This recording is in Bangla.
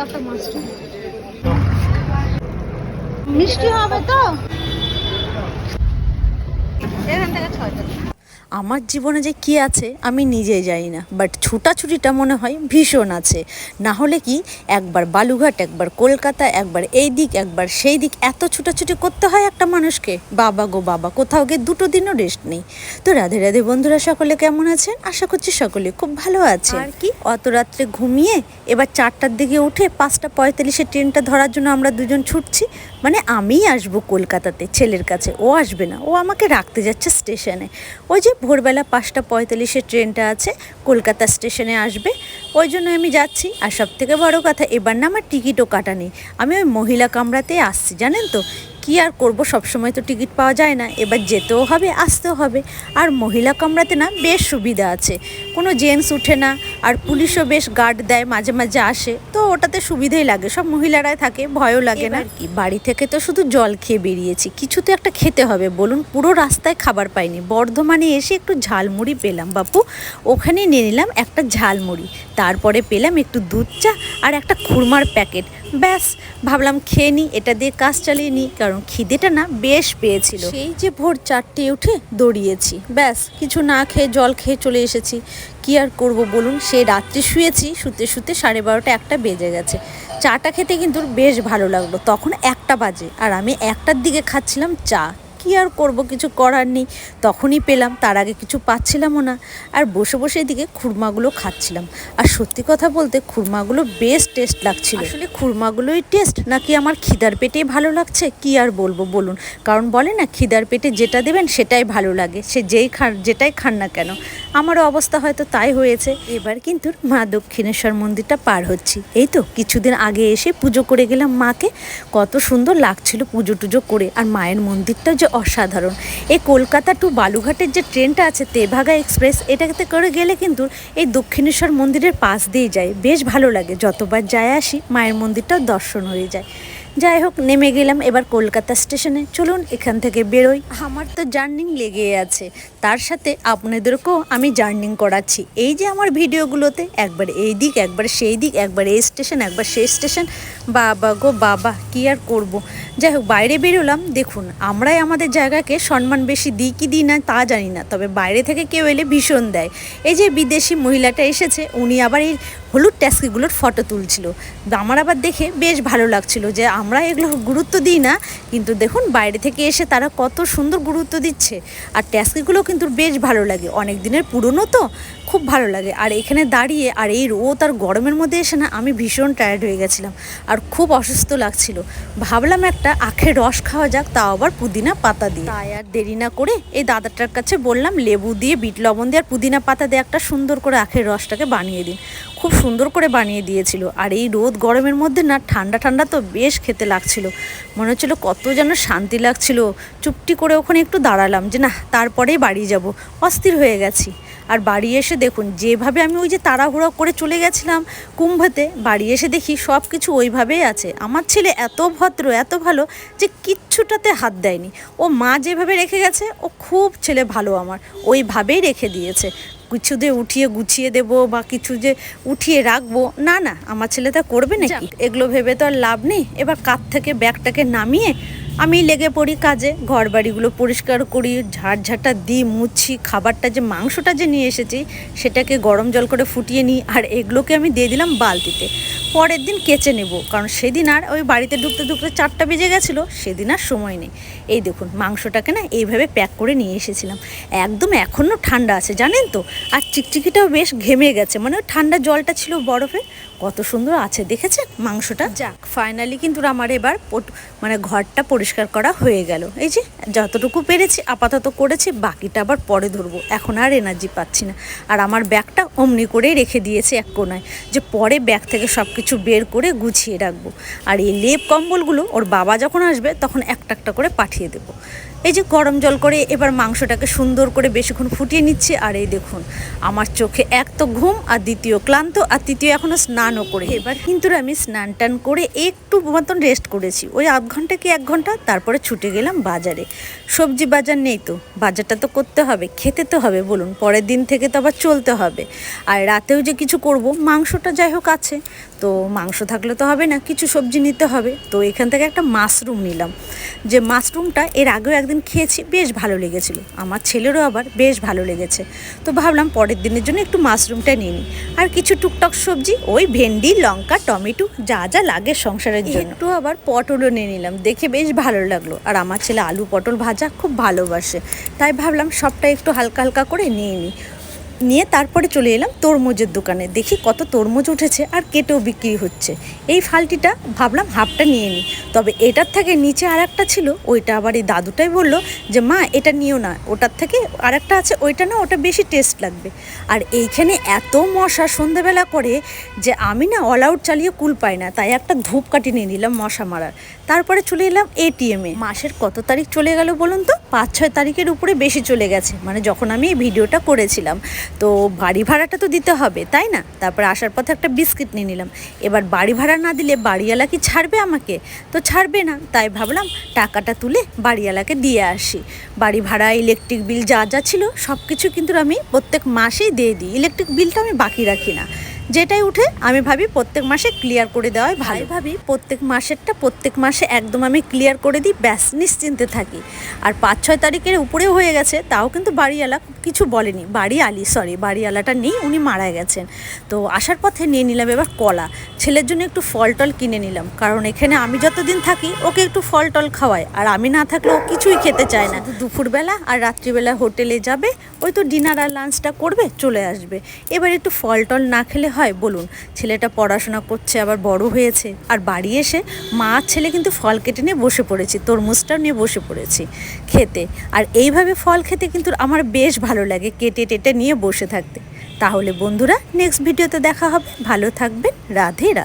একটা মাছটা মিষ্টি হবে তো? এখান থেকে ছয়টা আমার জীবনে যে কি আছে আমি নিজেই জানি না। বাট ছুটাছুটিটা মনে হয় ভীষণ আছে। না হলে কি একবার বালুঘাট একবার কলকাতা একবার এই দিক একবার সেই দিক এত ছুটাছুটি করতে হয় একটা মানুষকে। বাবা গো বাবা কোথাও গিয়ে দুটো দিনও রেস্ট নেই। তো রাধে রাধে বন্ধুরা সকলে কেমন আছেন? আশা করছি সকলে খুব ভালো আছে আর কি? অত রাত্রে ঘুমিয়ে এবার চারটার দিকে উঠে পাঁচটা পঁয়তাল্লিশে ট্রেনটা ধরার জন্য আমরা দুজন ছুটছি। মানে আমিই আসব কলকাতাতে, ছেলের কাছে। ও আসবে না, ও আমাকে রাখতে যাচ্ছে স্টেশনে। ওই যে ভোরবেলা পাঁচটা পঁয়তাল্লিশে ট্রেনটা আছে, কলকাতা স্টেশনে আসবে। ওই জন্য আমি যাচ্ছি। আর সব থেকে বড় কথা, এবার না আমার টিকিটও কাটা নেই। আমি ওই মহিলা কামরাতে আসছি, জানেন তো? কি আর করব? সবসময় তো টিকিট পাওয়া যায় না। এবার যেতেও হবে, আসতেও হবে। আর মহিলা কামরাতে না বেশ সুবিধা আছে। কোনো জেন্টস উঠে না আর পুলিশও বেশ গার্ড দেয় মাঝে মাঝে আসে। তো ওটাতে সুবিধাই লাগে সব মহিলারাই থাকে ভয়ও লাগে না। কি? বাড়ি থেকে তো শুধু জল খেয়ে বেরিয়েছি কিছু তো একটা খেতে হবে বলুন। পুরো রাস্তায় খাবার পাইনি বর্ধমানে এসে একটু ঝালমুড়ি পেলাম বাপু। ওখানে নিয়ে নিলাম একটা ঝালমুড়ি তারপরে পেলাম একটু দুধ চা আর একটা খুরমার প্যাকেট। ব্যাস ভাবলাম খেয়ে নিই এটা দিয়ে কাজ চালিয়ে নিই কারণ খিদেটা না বেশ পেয়েছিল। সেই যে ভোর চারটে উঠে দৌড়িয়েছি ব্যাস কিছু না খেয়ে জল খেয়ে চলে এসেছি। কি আর করব বলুন? সে রাত্রে শুয়েছি, শুতে শুতে সাড়ে বারোটা একটা বেজে গেছে। চাটা খেতে কিন্তু বেশ ভালো লাগল। তখন একটা বাজে আর আমি একটার দিকে খাচ্ছিলাম চা। কি আর করব? কিছু করার নেই। তখনই পেলাম, তার আগে কিছু পাচ্ছিলামও না। আর বসে বসে এদিকে খুরমাগুলো খাচ্ছিলাম। আর সত্যি কথা বলতে খুরমাগুলো বেশ টেস্ট লাগছিল। আসলে খুরমাগুলোই টেস্ট নাকি আমার খিদার পেটেই ভালো লাগছে? কি আর বলব, বলুন। কারণ বলে না, খিদার পেটে যেটা দেবেন সেটাই ভালো লাগে। সে যেই খান, যেটাই খান না কেন। আমারও অবস্থা হয়তো তাই হয়েছে। এবার কিন্তু মা দক্ষিণেশ্বর মন্দিরটা পার হচ্ছি। এই তো কিছুদিন আগে এসে পুজো করে গেলাম মাকে। কত সুন্দর লাগছিল পুজো টুজো করে। আর মায়ের মন্দিরটা যে অসাধারণ। এই কলকাতা টু বালুঘাটের যে ট্রেনটা আছে, তেভাগা এক্সপ্রেস, এটাতে করে গেলে কিন্তু এই দক্ষিণেশ্বর মন্দিরের পাশ দিয়ে যায়। বেশ ভালো লাগে। যতবার যায় আসি, মায়ের মন্দিরটাও দর্শন হয়ে যায়। যাই হোক নেমে গেলাম এবার কলকাতা স্টেশনে। চলুন এখান থেকে বেরোই। আমার তো জার্নিং লেগে আছে। তার সাথে আপনাদেরকেও আমি জার্নিং করাচ্ছি। এই যে আমার ভিডিওগুলোতে, একবার এই দিক, একবার সেই দিক, একবার এই স্টেশন, একবার সেই স্টেশন। বাবা গো, বাবা, কি আর করব। যাই হোক বাইরে বেরোলাম। দেখুন, আমরাই আমাদের জায়গাকে সম্মান বেশি দিই কি দিই না, তা জানি না। তবে বাইরে থেকে কেউ এলে ভীষণ দেয়। এই যে বিদেশি মহিলাটা এসেছে, উনি আবার এই হলুদ ট্যাক্সিগুলোর ফটো তুলছিল। আমার আবার দেখে বেশ ভালো লাগছিল যে আমরা এগুলো গুরুত্ব দিই না, কিন্তু দেখুন বাইরে থেকে এসে তারা কত সুন্দর গুরুত্ব দিচ্ছে। আর ট্যাক্সিগুলো কিন্তু বেশ ভালো লাগে, অনেক দিনের পুরনো তো, খুব ভালো লাগে। আর এখানে দাঁড়িয়ে, আর এই রোদ আর গরমের মধ্যে এসে না আমি ভীষণ টায়ার্ড হয়ে গেছিলাম। আর খুব অসুস্থ লাগছিল। ভাবলাম একটা আখের রস খাওয়া যাক, তাও আবার পুদিনা পাতা দিয়ে। তাই আর দেরি না করে এই দাদাটার কাছে বললাম, লেবু দিয়ে বিট লবণ দিয়ে আর পুদিনা পাতা দিয়ে একটা সুন্দর করে আখের রসটাকে বানিয়ে দিন। খুব সুন্দর করে বানিয়ে দিয়েছিল। আর এই রোদ গরমের মধ্যে না, ঠান্ডা ঠান্ডা তো বেশ খেতে লাগছিল। মনে হচ্ছিল কত যেন শান্তি লাগছিল। চুপটি করে ওখানে একটু দাঁড়ালাম যে না, তারপরেই বাড়ি যাব। অস্থির হয়ে গেছি। আর বাড়ি এসে দেখুন, যেভাবে আমি ওই যে তাড়াহুড়ো করে চলে গেছিলাম কুম্ভতে, বাড়ি এসে দেখি সব কিছু ওইভাবেই আছে। আমার ছেলে এত ভদ্র, এত ভালো যে কিচ্ছুটাতে হাত দেয়নি। ও মা যেভাবে রেখে গেছে, ও খুব ছেলে ভালো আমার। ওইভাবেই রেখে দিয়েছে। কিছু দিয়ে উঠিয়ে গুছিয়ে দেব বা কিছু যে উঠিয়ে রাখব না না আমার ছেলে তা করবে নাকি? এগুলো ভেবে তো আর লাভ নেই। এবার কাত থেকে ব্যাগটাকে নামিয়ে আমি লেগে পড়ি কাজে। ঘর বাড়িগুলো পরিষ্কার করি ঝাড়ঝাঁটা দিই মুছি খাবারটা যে মাংসটা যে নিয়ে এসেছি সেটাকে গরম জল করে ফুটিয়ে নিই আর এগুলোকে আমি দিয়ে দিলাম বালতিতে। পরের দিন কেচে নেব, কারণ সেদিন আর ওই বাড়িতে ঢুকতে ঢুকতে চারটা বেজে গেছিল, সেদিন আর সময় নেই। এই দেখুন, মাংসটাকে না এইভাবে প্যাক করে নিয়ে এসেছিলাম। একদম এখনও ঠান্ডা আছে, জানেন তো? আর চিকচিকিটাও বেশ ঘেমে গেছে মানে ঠান্ডা জলটা ছিল বরফে কত সুন্দর আছে, দেখেছেন? মাংসটা? যাক ফাইনালি কিন্তু আমার এবার মানে ঘরটা পরিষ্কার করা হয়ে গেল। এই যে, যতটুকু পেরেছি, আপাতত করেছি, বাকিটা আবার পরে ধরবো। এখন আর এনার্জি পাচ্ছি না। আর আমার ব্যাগটা অমনি করেই রেখে দিয়েছে এক কোনায়। যে পরে ব্যাগ থেকে সব কিছু বের করে গুছিয়ে রাখব। আর এই লেপ কম্বলগুলো, ওর বাবা যখন আসবে, তখন একটা একটা করে পাঠিয়ে দেবো। এই যে গরম জল করে এবার মাংসটাকে সুন্দর করে বেশিক্ষণ ফুটিয়ে নিচ্ছে, আর এই দেখুন, আমার চোখে এক তো ঘুম আর দ্বিতীয় ক্লান্ত, আর তৃতীয় এখনও স্নানও করে। এবার কিন্তু আমি স্নান টান করে একটু মতন রেস্ট করেছি। ওই আধ ঘণ্টা কি এক ঘণ্টা? তারপরে ছুটে গেলাম বাজারে। সবজি বাজার নেই তো, বাজারটা তো করতে হবে, খেতে তো হবে বলুন, পরের দিন থেকে তো আবার চলতে হবে। আর রাতেও যে কিছু করব, মাংসটা যাই হোক আছে। তো মাংস থাকলে তো হবে না, কিছু সবজি নিতে হবে। তো এখান থেকে একটা মাশরুম নিলাম। যে মাশরুমটা এর আগেও একদিন খেয়েছি, বেশ ভালো লেগেছিল। আমার ছেলেরও আবার বেশ ভালো লেগেছে। তো ভাবলাম পরের দিনের জন্য একটু মাশরুমটা নিয়ে নিই। আর কিছু টুকটাক সবজি, ওই ভেন্ডি, লঙ্কা, টমেটো, যা যা লাগে সংসারের জন্য। একটু আবার পটলও নিয়ে নিলাম, দেখে বেশ ভালো লাগল। আর আমার ছেলে আলু পটল ভাজা খুব ভালোবাসে। তাই ভাবলাম সবটা একটু হালকা হালকা করে নিয়ে নিই। নিয়ে তারপরে চলে এলাম তরমুজের দোকানে। দেখি কত তরমুজ উঠেছে আর কেটেও বিক্রি হচ্ছে। এই ফালটিটা ভাবলাম হাফটা নিয়ে নিই। তবে এটার থেকে নিচে আর একটা ছিল, ওইটা আবার এই দাদুটাই বলল যে, মা, এটা নিও না। ওটার থেকে আর একটা আছে, ওইটা না, ওটা বেশি টেস্ট লাগবে। আর এইখানে এত মশা সন্ধেবেলা করে যে, আমি না অল আউট চালিয়ে কুল পাই না। তাই একটা ধূপকাঠি নিয়ে নিলাম মশা মারার। তারপরে চলে এলাম এটিএমে মাসের কত তারিখ চলে গেল বলুন তো? পাঁচ ছয় তারিখের উপরে বেশি চলে গেছে। মানে যখন আমি এই ভিডিওটা করেছিলাম তো বাড়ি ভাড়াটা তো দিতে হবে, তাই না? তারপর আসার পথে একটা বিস্কিট নিয়ে নিলাম। এবার বাড়ি ভাড়া না দিলে বাড়িওয়ালা কি ছাড়বে আমাকে? তো ছাড়বে না, তাই ভাবলাম টাকাটা তুলে বাড়িওয়ালাকে দিয়ে আসি। বাড়ি ভাড়া ইলেকট্রিক বিল যা যা ছিল সব কিছু কিন্তু আমি প্রত্যেক মাসেই দিয়ে দিই। ইলেকট্রিক বিলটা আমি বাকি রাখি না। যেটাই উঠে আমি ভাবি প্রত্যেক মাসে ক্লিয়ার করে দেওয়াই ভাই ভাবি প্রত্যেক মাসেরটা প্রত্যেক মাসে একদম আমি ক্লিয়ার করে দিই ব্যাস নিশ্চিন্তে থাকি। আর পাঁচ ছয় তারিখের উপরেও হয়ে গেছে তাও কিন্তু বাড়িওয়ালা কিছু বলেনি। বাড়ি আলি সরি বাড়িওয়ালাটা নেই উনি মারা গেছেন। তো আসার পথে নিয়ে নিলাম এবার কলা। ছেলের জন্য একটু ফল টল কিনে নিলাম কারণ এখানে আমি যতদিন থাকি ওকে একটু ফল টল খাওয়াই। আর আমি না থাকলে ও কিছুই খেতে চায় না। দুপুরবেলা আর রাত্রিবেলা হোটেলে যাবে ওই তো ডিনার আর লাঞ্চটা করবে চলে আসবে। এবার একটু ফল টল না খেলে হয়? বলুন। ছেলেটা পড়াশোনা করছে, আবার বড় হয়েছে। আর বাড়ি এসে মা ছেলে কিন্তু ফল কেটে নিয়ে বসে পড়েছি, তরমুজটাও নিয়ে বসে পড়েছি খেতে। আর এইভাবে ফল খেতে কিন্তু আমার বেশ ভালো লাগে, কেটে টেটে নিয়ে বসে থাকতে। তাহলে বন্ধুরা নেক্সট ভিডিওতে দেখা হবে। ভালো থাকবেন, রাধে রাধে